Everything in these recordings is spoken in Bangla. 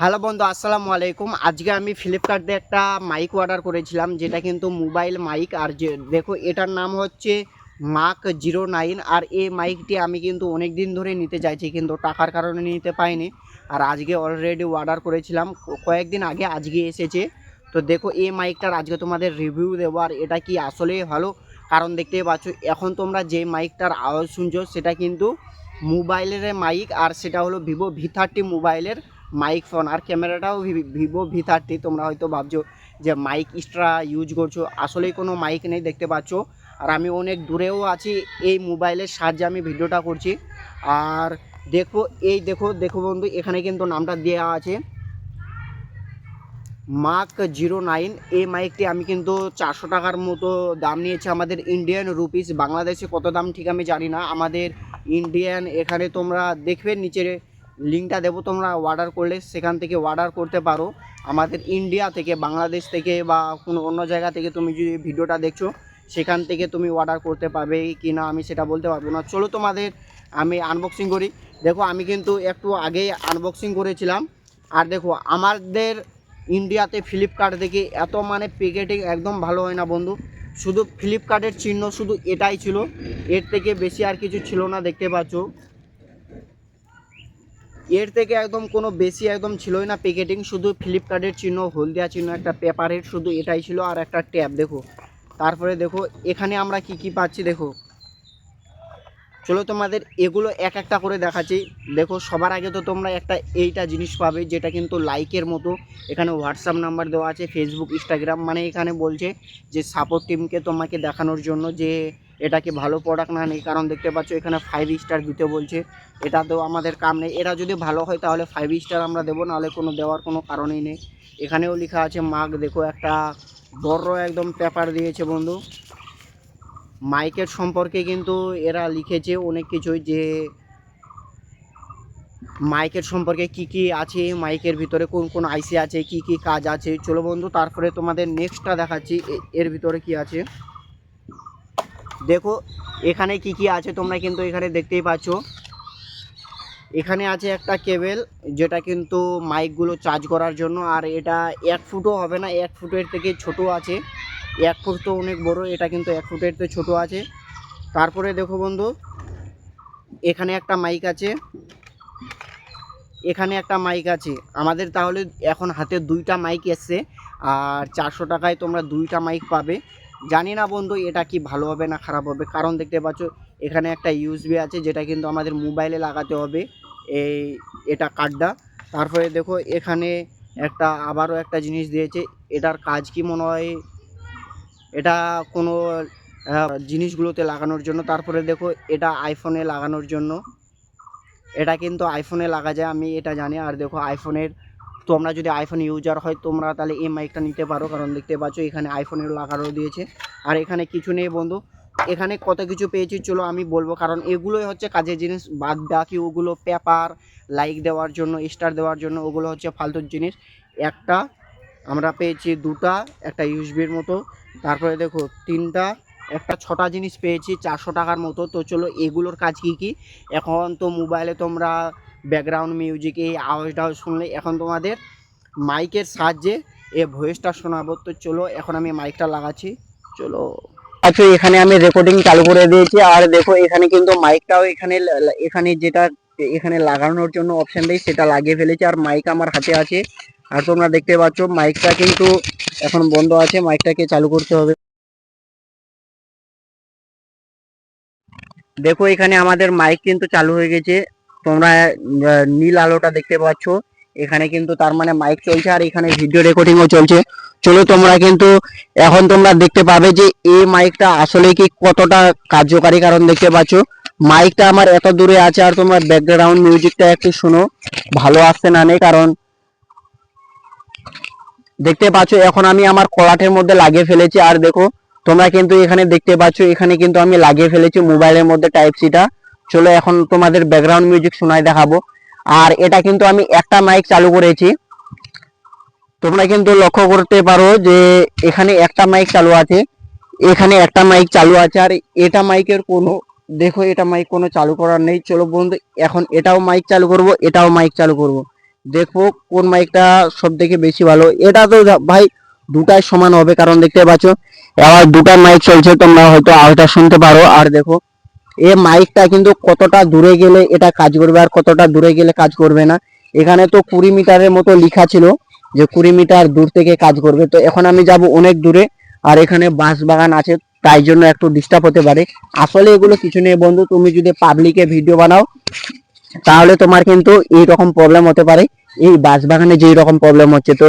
হ্যালো বন্ধু, আসসালামু আলাইকুম। আজকে আমি ফ্লিপকার্টে একটা মাইক অর্ডার করেছিলাম, যেটা কিন্তু মোবাইল মাইক আর যে, দেখো, এটার নাম হচ্ছে মাক জিরো নাইন আর এই মাইকটি আমি কিন্তু অনেক দিন ধরে নিতে চাইছি, কিন্তু টাকার কারণে নিতে পাইনি। আর আজকে অলরেডি অর্ডার করেছিলাম কয়েকদিন আগে আজকে এসেছে। তো দেখো, এই মাইকটার আজকে তোমাদের রিভিউ দেবো, আর এটা কি আসলেই ভালো? কারণ দেখতেই পাচ্ছ, এখন তোমরা যে মাইকটার আওয়াজ শুনছো, সেটা কিন্তু মোবাইলের মাইক আর সেটা হলো ভিভো ভি থার্টি মোবাইলের মাইক ফোন আর ক্যামেরাটাও ভিভো ভি থার্টি তোমরা হয়তো ভাবছ যে মাইক এক্সট্রা ইউজ করছ। আসলেই কোনো মাইক নেই দেখতে পাচ্ছ। আর আমি অনেক দূরেও আছি, এই মোবাইলের সাহায্যে আমি ভিডিওটা করছি। আর দেখো, এই দেখো দেখো বন্ধু, এখানে কিন্তু নামটা দেওয়া আছে। মাক জিরো নাইন এই মাইকটি আমি কিন্তু চারশো টাকার মতো দাম নিয়েছে আমাদের ইন্ডিয়ান রুপিস বাংলাদেশে কত দাম ঠিক আমি জানি না। আমাদের ইন্ডিয়ান এখানে তোমরা দেখবে নিচে লিঙ্কটা দেবো, তোমরা অর্ডার করলে সেখান থেকে অর্ডার করতে পারো। আমাদের ইন্ডিয়া থেকে বাংলাদেশ থেকে বা কোনো অন্য জায়গা থেকে তুমি যদি ভিডিওটা দেখছ, সেখান থেকে তুমি অর্ডার করতে পারবে কি না আমি সেটা বলতে পারব না। চলো তোমাদের, আমি আনবক্সিং করি। দেখো, আমি কিন্তু একটু আগেই আনবক্সিং করেছিলাম। আর দেখো, আমাদের ইন্ডিয়াতে ফ্লিপকার্ট থেকে এত মানে প্যাকেটিং একদম ভালো হয় না বন্ধু। শুধু ফ্লিপকার্টের চিহ্ন শুধু এটাই ছিল। এর থেকে বেশি আর কিছু ছিল না, দেখতে পাচ্ছ। এর থেকে একদম কোনো বেশি একদম ছিলই না প্যাকেটিং শুধু ফ্লিপকার্টের চিহ্ন, হলদিয়া চিহ্ন, একটা পেপারের শুধু এটাই ছিল আর একটা ট্যাব দেখো। তারপরে দেখো, এখানে আমরা কি কি পাচ্ছি, দেখো। চলো তোমাদের এগুলো এক একটা করে দেখাচ্ছি। দেখো, সবার আগে তো তোমরা একটা এইটা জিনিস পাবে, যেটা কিন্তু লাইকের মতো। এখানে হোয়াটসঅ্যাপ নাম্বার দেওয়া আছে ফেসবুক ইনস্টাগ্রাম মানে এখানে বলছে যে সাপোর্ট টিমকে তোমাকে দেখানোর জন্য যে এটা কি ভালো প্রোডাক্ট না নেই? কারণ দেখতে পাচ্ছ এখানে ফাইভ স্টার দিতে বলছে। এটা তো আমাদের কাম নেই। এটা যদি ভালো হয় তাহলে ফাইভ স্টার আমরা দেবো, নাহলে কোনো দেওয়ার কোনো কারণই নেই। এখানেও লেখা আছে মাগ, দেখো একটা বড় একদম পেপার দিয়েছে বন্ধু। মাইকের সম্পর্কে কিন্তু এরা লিখেছে অনেক কিছুই যে মাইকের সম্পর্কে কি কি আছে মাইকের ভিতরে কোন কোন আইসি আছে, কি কি কাজ আছে। চলো বন্ধু, তারপরে তোমাদের নেক্সটটা দেখাচ্ছি। এর ভিতরে কি আছে? দেখো, এখানে কি কি আছে তোমরা কিন্তু এখানে দেখতেই পাচ্ছ। এখানে আছে একটা কেবেল, যেটা কিন্তু মাইকগুলো চার্জ করার জন্য, আর এটা এক ফুটও হবে না, এক ফুটের থেকে ছোট আছে। এক ফুট তো অনেক বড়, এটা কিন্তু এক ফুটের তো ছোট আছে। তারপরে দেখো বন্ধু, এখানে একটা মাইক আছে। এখানে একটা মাইক আছে। আমাদের তাহলে এখন হাতে দুইটা মাইক এসছে, আর চারশো টাকায় তোমরা দুইটা মাইক পাবে। জানি না বন্ধু, এটা কি ভালো হবে না খারাপ হবে। কারণ দেখতে পাচ্ছ, এখানে একটা ইউএসবি আছে, যেটা কিন্তু আমাদের মোবাইলে লাগাতে হবে, এই এটা কার্ডটা তারপরে দেখো, এখানে একটা, আবারও একটা জিনিস দিয়েছে, এটার কাজ কি মনে হয়? এটা কোনো জিনিসগুলোতে লাগানোর জন্য। তারপরে দেখো, এটা আইফোনে লাগানোর জন্য। এটা কিন্তু আইফোনে লাগা যায়, আমি এটা জানি। আর দেখো আইফোনের তোমরা যদি আইফোন ইউজার হয়, তোমরা তাহলে এই মাইকটা নিতে পারো, কারণ দেখতে পাচ্ছ এখানে আইফোনের লাগানো দিয়েছে। আর এখানে কিছু নেই বন্ধু, এখানে কত কিছু পেয়েছি চলো আমি বলব, কারণ এগুলোই হচ্ছে কাজের জিনিস, বাদ বাকি ওগুলো পেপার লাইক দেওয়ার জন্য স্টার দেওয়ার জন্য, ওগুলো হচ্ছে ফালতুর জিনিস। একটা আমরা পেয়েছি দুটা, একটা ইউসবির মতো, তারপরে দেখো তিনটা একটা ছটা জিনিস পেয়েছি, চারশো টাকার মতো। তো চলো, এগুলোর কাজ কী কী? এখন তো মোবাইলে তোমরা ব্যাকগ্রাউন্ড মিউজিক এই আওয়াজটা শুনলে এখন তোমাদের মাইকের সাহায্যে এ ভয়েসটা শোনাবো। তো চলো, এখন আমি মাইকটা লাগাচ্ছি। চলো। আচ্ছা এখানে আমি রেকর্ডিং চালু করে দিয়েছি। আর দেখো, এখানে কিন্তু মাইকটাও এখানে এখানে যেটা এখানে লাগানোর জন্য অপশন দেয় সেটা লাগিয়ে ফেলেছি। আর মাইক আমার হাতে আছে। আর তোমরা দেখতে পাচ্ছ মাইকটা কিন্তু এখন বন্ধ আছে। মাইকটাকে চালু করতে হবে। দেখো, এখানে আমাদের মাইক কিন্তু চালু হয়ে গেছে। তোমরা নীল আলোটা দেখতে পাচ্ছ। এখানে কিন্তু তার মানে মাইক চলছে আর এখানে ভিডিও রেকর্ডিংও চলছে। চলো, তোমরা কিন্তু এখন তোমরা দেখতে পাবে যে এই মাইকটা আসলে কি কতটা কার্যকারী। কারণ দেখতে পাচ্ছ মাইকটা আমার এত দূরে আছে আর তোমরা ব্যাকগ্রাউন্ড মিউজিকটা একটু শোনো। ভালো আসছে না নেই কারণ দেখতে পাচ্ছ, এখন আমি আমার কলাটের মধ্যে লাগিয়ে ফেলেছি। আর দেখো তোমরা কিন্তু এখানে দেখতে পাচ্ছ, এখানে কিন্তু আমি লাগিয়ে ফেলেছি মোবাইলের মধ্যে টাইপ সিটা চলো এখন তোমাদের ব্যাকগ্রাউন্ড মিউজিক শোনায় দেখাবো। আর এটা কিন্তু আমি একটা মাইক চালু করেছি। তোমরা কিন্তু লক্ষ্য করতে পারো যে এখানে একটা মাইক চালু আছে, এখানে একটা মাইক চালু আছে। আর এটা মাইকের কোনো, দেখো এটা মাইক কোনো চালু করার নেই। চলো বন্ধু, এখন এটাও মাইক চালু করব, এটাও মাইক চালু করব। দেখো কোন মাইকটা সব থেকে বেশি ভালো। এটা তো ভাই দুটাই সমান হবে, কারণ দেখতে পাচ্ছ আবার দুটা মাইক চলছে, তোমরা হয়তো আওয়াজটা শুনতে পারো। আর দেখো, এ মাইকটা কিন্তু কতটা দূরে গেলে এটা কাজ করবে, আর কতটা দূরে গেলে কাজ করবে না। এখানে তো কুড়ি মিটারের মতো লেখা ছিল যে কুড়ি মিটার দূর থেকে কাজ করবে। তো এখন আমি যাব অনেক দূরে, আর এখানে বাঁশ বাগান আছে, তাই জন্য একটু ডিস্টার্ব হতে পারে। আসলে এগুলো কিছু নেই বন্ধু, তুমি যদি পাবলিকে ভিডিও বানাও, তাহলে তোমার কিন্তু এইরকম প্রবলেম হতে পারে। এই বাঁশ বাগানে যেই রকম প্রবলেম হচ্ছে, তো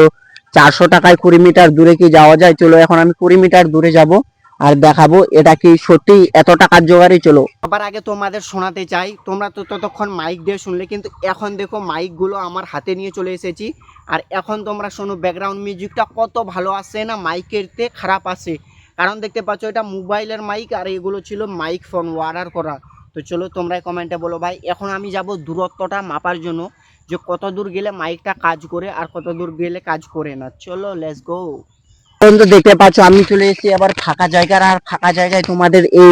চারশো টাকায় কুড়ি মিটার দূরে কি যাওয়া যায়? চলো, এখন আমি কুড়ি মিটার দূরে যাব আর দেখাবো এটা কি সত্যি এত টাকার জোগাড়ই? চলো। আবার আগে তোমাদের শোনাতে চাই, তোমরা তো ততক্ষণ মাইক দিয়ে শুনলে, কিন্তু এখন দেখো মাইকগুলো আমার হাতে নিয়ে চলে এসেছি। আর এখন তোমরা শোনো ব্যাকগ্রাউন্ড মিউজিকটা কত ভালো আসে না মাইকের তে খারাপ আসে কারণ দেখতে পাচ্ছ, এটা মোবাইলের মাইক আর এগুলো ছিল মাইক ফোন অর্ডার করা। তো চলো তোমরা কমেন্টে বলো ভাই, এখন আমি যাব দূরত্বটা মাপার জন্য। যে কত দূর গেলে মাইকটা কাজ করে আর কত দূর গেলে কাজ করে না। চলো লেটস গো বন্ধু, দেখতে পাচ্ছ, আমি চলে এসেছি আবার ফাঁকা জায়গার, আর ফাঁকা জায়গায় তোমাদের এই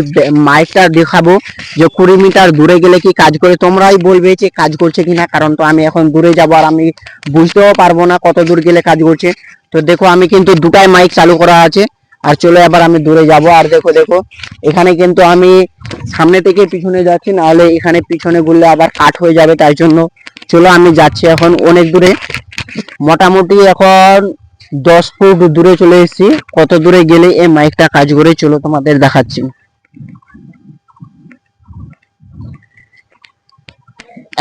মাইকটা দেখাবো যে কুড়ি মিটার দূরে গেলে কি কাজ করে। তোমরাই বলবে যে কাজ করছে কিনা, কারণ তো আমি এখন দূরে যাব আর আমি বুঝতেও পারব না কত দূর গেলে কাজ করছে। তো দেখো, আমি কিন্তু দুটাই মাইক চালু করা আছে, আর চলো আবার আমি দূরে যাব। আর দেখো দেখো, এখানে কিন্তু আমি সামনে থেকে পিছনে যাচ্ছি, নাহলে এখানে পিছনে ঘুরলে আবার কাট হয়ে যাবে, তাই জন্য চলো আমি যাচ্ছি এখন অনেক দূরে। মোটামুটি এখন দশ ফুট দূরে চলে এসেছি। কত দূরে গেলে এই মাইকটা কাজ করে চলো তোমাদের দেখাচ্ছি।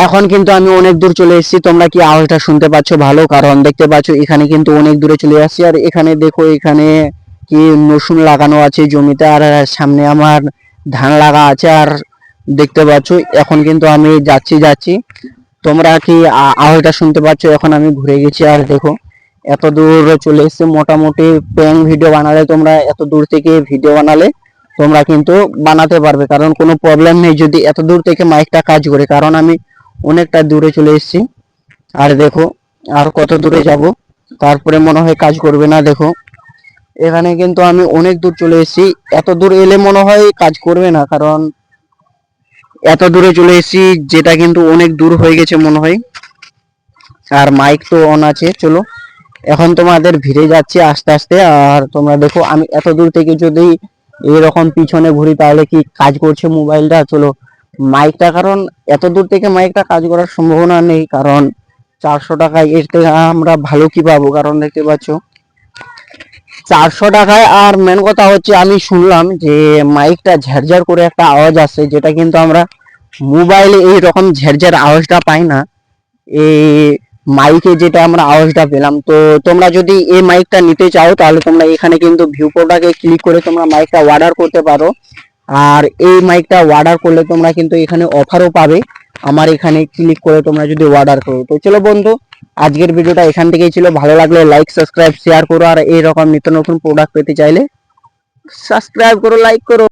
এখন কিন্তু আমি অনেক দূর চলে এসেছি। তোমরা কি আওয়াজটা শুনতে পাচ্ছ? ভালো, কারণ দেখতে পাচ্ছ এখানে কিন্তু অনেক দূরে চলে আসছি। আর এখানে দেখো, এখানে কি রসুন লাগানো আছে জমিতে, আর সামনে আমার ধান লাগা আছে। আর দেখতে পাচ্ছ, এখন কিন্তু আমি যাচ্ছি যাচ্ছি। তোমরা কি আওয়াজটা শুনতে পাচ্ছ? এখন আমি ঘুরে গেছি আর দেখো, এত দূর চলে এসেছে। মোটামুটি প্যাং ভিডিও বানালে তোমরা এত দূর থেকে ভিডিও বানালে তোমরা কিন্তু বানাতে পারবে। কারণ কোনো প্রবলেম নেই যদি এত দূর থেকে মাইকটা কাজ করে। কারণ আমি অনেকটা দূরে চলে এসেছি। আর দেখো, আর কত দূরে যাব? তারপরে মনে হয় কাজ করবে না, দেখো। এখানে কিন্তু আমি অনেক দূর চলে এসেছি। এত দূর এলে মনে হয় কাজ করবে না, কারণ এত দূরে চলে এসেছি, যেটা কিন্তু অনেক দূর হয়ে গেছে মনে হয়। আর মাইক তো অন আছে, চলো। এখন তোমাদের ভিড়ে যাচ্ছে আস্তে আস্তে, আর তোমরা দেখো, আমি এত দূর থেকে যদি এরকম পিছনে ঘুরি, তাহলে কি কাজ করছে মোবাইলটা? চলো মাইকটা কারণ এত দূর থেকে মাইকটা কাজ করার সম্ভাবনা নেই, কারণ চারশো টাকায় এর থেকে আমরা ভালো কি পাবো? কারণ দেখতে পাচ্ছ চারশো টাকায়, আর মেন কথা হচ্ছে আমি শুনলাম যে মাইকটা ঝেরঝের করে একটা আওয়াজ আসে, যেটা কিন্তু আমরা মোবাইলে এই রকম ঝেরঝের আওয়াজটা পাই না। এই মাইকে যেটা আমরা আওয়াজটা পেলাম। তো তোমরা যদি এই মাইকটা নিতে চাও, তাহলে তোমরা এখানে কিন্তু ভিউ প্রোডাক্টে ক্লিক করে তোমরা মাইকটা অর্ডার করতে পারো। আর এই মাইকটা অর্ডার করলে তোমরা কিন্তু এখানে অফারও পাবে। আমার এখানে ক্লিক করে তোমরা যদি অর্ডার করো। তো চলো বন্ধু, আজকের ভিডিওটা এখান থেকেই ছিল। ভালো লাগলে লাইক সাবস্ক্রাইব শেয়ার করো। আর এইরকম নিত্য নতুন প্রোডাক্ট পেতে চাইলে সাবস্ক্রাইব করো লাইক করো।